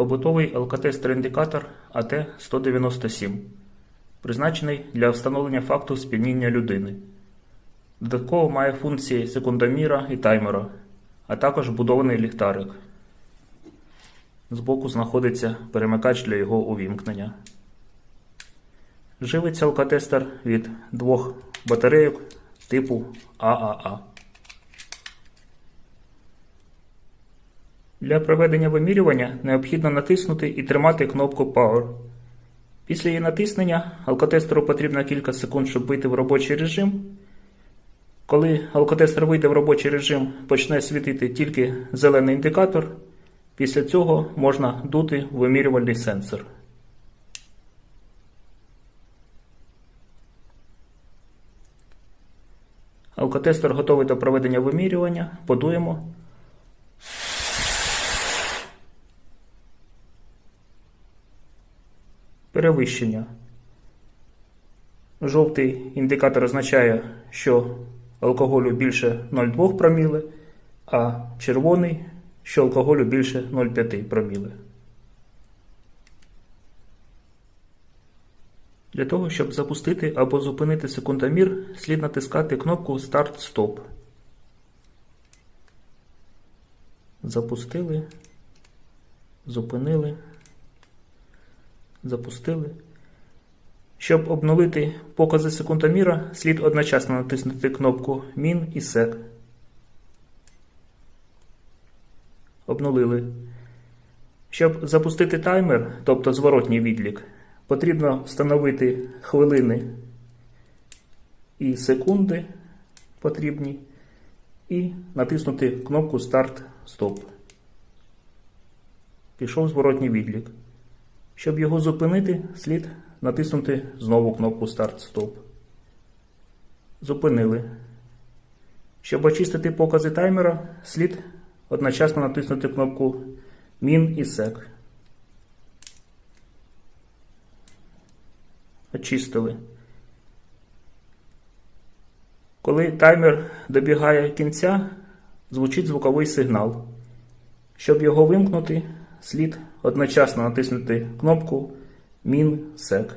Побутовий алкотестер-індикатор АТ-197, призначений для встановлення факту сп'яніння людини. Додатково має функції секундоміра і таймера, а також вбудований ліхтарик. Збоку знаходиться перемикач для його увімкнення. Живиться алкотестер від двох батарейок типу ААА. Для проведення вимірювання необхідно натиснути і тримати кнопку Power. Після її натиснення алкотестеру потрібно кілька секунд, щоб вийти в робочий режим. Коли алкотестер вийде в робочий режим, почне світити тільки зелений індикатор. Після цього можна дути вимірювальний сенсор. Алкотестер готовий до проведення вимірювання. Подуємо. Перевищення. Жовтий індикатор означає, що алкоголю більше 0,2 проміли, а червоний, що алкоголю більше 0,5 проміли. Для того, щоб запустити або зупинити секундомір, слід натискати кнопку Старт-Стоп. Запустили. Зупинили. Запустили. Щоб обновити покази секундоміра, слід одночасно натиснути кнопку Мін і Сек. Обнулили. Щоб запустити таймер, тобто зворотній відлік, потрібно встановити хвилини і секунди потрібні, і натиснути кнопку Старт-Стоп. Пішов зворотній відлік. Щоб його зупинити, слід натиснути знову кнопку Старт-Стоп. Зупинили. Щоб очистити покази таймера, слід одночасно натиснути кнопку Мін і Сек. Очистили. Коли таймер добігає кінця, звучить звуковий сигнал. Щоб його вимкнути, слід одночасно натиснути кнопку Мін Сек.